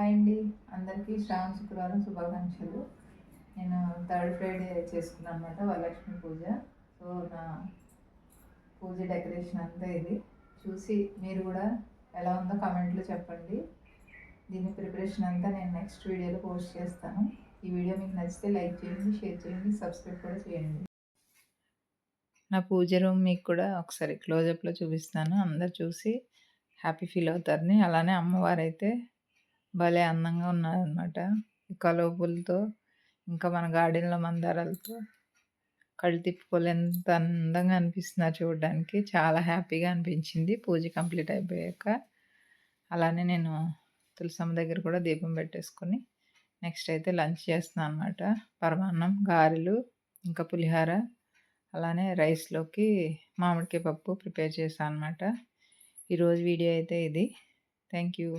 Hi అండి అందరికీ శ్రావణ శుక్రవారం శుభాకాంక్షలు. నేను థర్డ్ ఫ్రైడే చేసుకున్నాను అనమాట వరలక్ష్మి పూజ. సో నా పూజ డెకరేషన్ అంతా ఇది. చూసి మీరు కూడా ఎలా ఉందో కామెంట్లో చెప్పండి. దీని ప్రిపరేషన్ అంతా నేను నెక్స్ట్ వీడియోలో పోస్ట్ చేస్తాను. ఈ వీడియో మీకు నచ్చితే లైక్ చేయండి షేర్ చేయండి సబ్స్క్రైబ్ కూడా చేయండి. నా పూజ రూమ్ మీకు కూడా ఒకసారి క్లోజప్లో చూపిస్తాను. అందరు చూసి హ్యాపీ ఫీల్ అవుతారని. అలానే అమ్మవారు అయితే భలే అందంగా ఉన్నారనమాట కలువపులతో ఇంకా మన గార్డెన్లో మందారాలతో. కళ్ళు తిప్పుకోలేంత అందంగా అనిపిస్తున్నారు చూడడానికి. చాలా హ్యాపీగా అనిపించింది. పూజ కంప్లీట్ అయిపోయాక అలానే నేను తులసమ్మ దగ్గర కూడా దీపం పెట్టేసుకొని నెక్స్ట్ అయితే లంచ్ చేస్తున్నాను అనమాట పరమాన్నం గారెలు ఇంకా పులిహార. అలానే రైస్లోకి మామిడికాయ పప్పు ప్రిపేర్ చేశాను అనమాట ఈరోజు వీడియో అయితే ఇది. Thank you